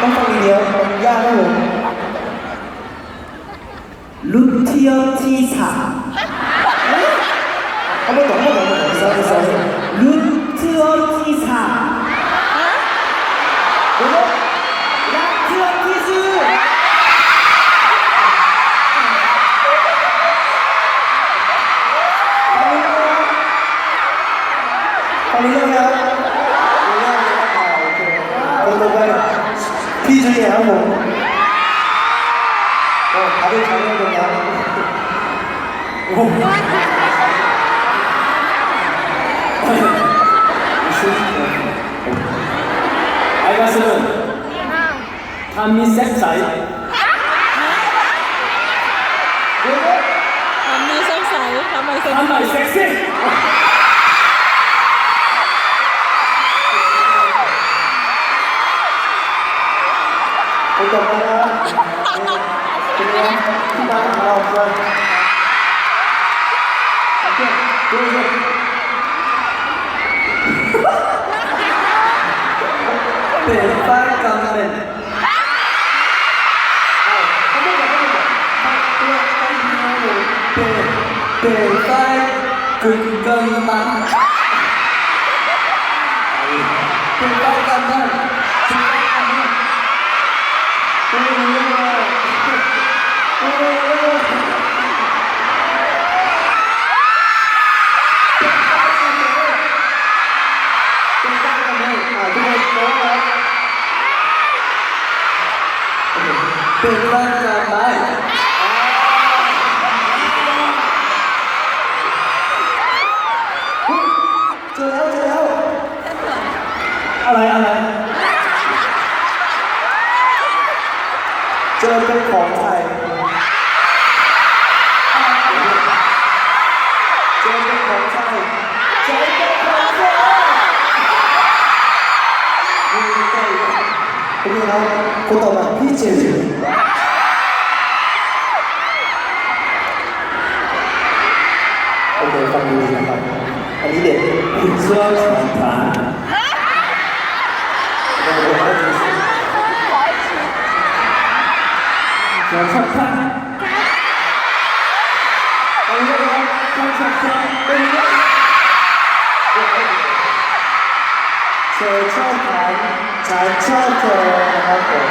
ต้องฟังดีเดียวมันยากครับผมลุทิโอทีสาเอาไปต่อเอาไปต่อเอาไปต่อ sorry sorry ลุทิโอทีสาเพี่เฉลี่ยครัผมก็พาด้วยชั้นเรื่องแล้วอ้โหไอ้กระสือทำมีเซ็กใส ทำมีเซ็กใสทำทำไมเซ็กซี่ นไงที่มาของเราครับโอเคดูสิเป็นฟ้ากำเนิดเขาไม่บอกเขาไม่บอกตัวเขาเดียเป็นเป็นกึ่งกำมันเป็นฟ้ากำมัน เป็นโน้ตครันกา คนต่อมาพี่เจมส์โอเคฟังดีนะครับ อันนี้เด็กคุณเชื่อสถานฐานเราชอบท่านเราชอบท่านเป็นยังไง เธอชอบฉันฉันชอบเธอนะครับผม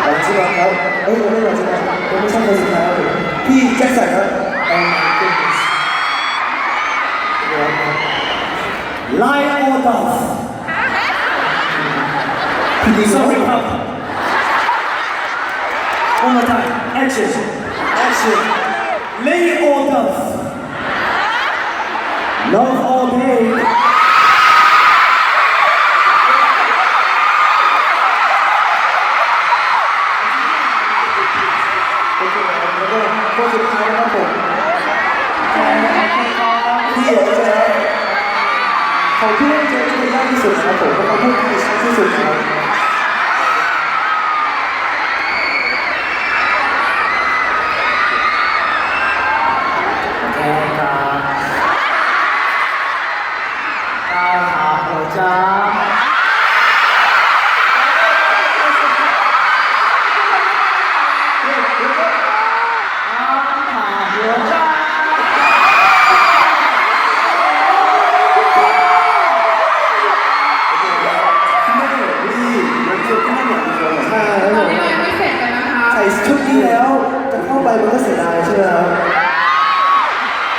หลังจากนั้นครับเอ้ยไม่หลัคจากนั้นผมไม่ใช่คนสุดท้ายพี่แจ็คสันครับ Lion or Dove พี่ดีสุดครับ One more time action action Lion or Dove Love all day โอเคครับคนสุดท้ายนะครับผมพี่เอ๋เจอของพี่เอ๋เจอที่ยากที่สุดครับผมเพราะเขาพูดที่ชัดที่สุดครับ ส่ชุดนี้แล้วจะเข้าไปมันก็เสียดายใช่ไหมครับ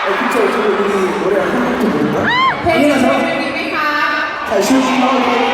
เอ้ยพี่โจชุดนี้โอ้ยยังไม่ถูกนะเพลงนี้เพลงนี้ไหมคะใส่ชุดนี้แล้ว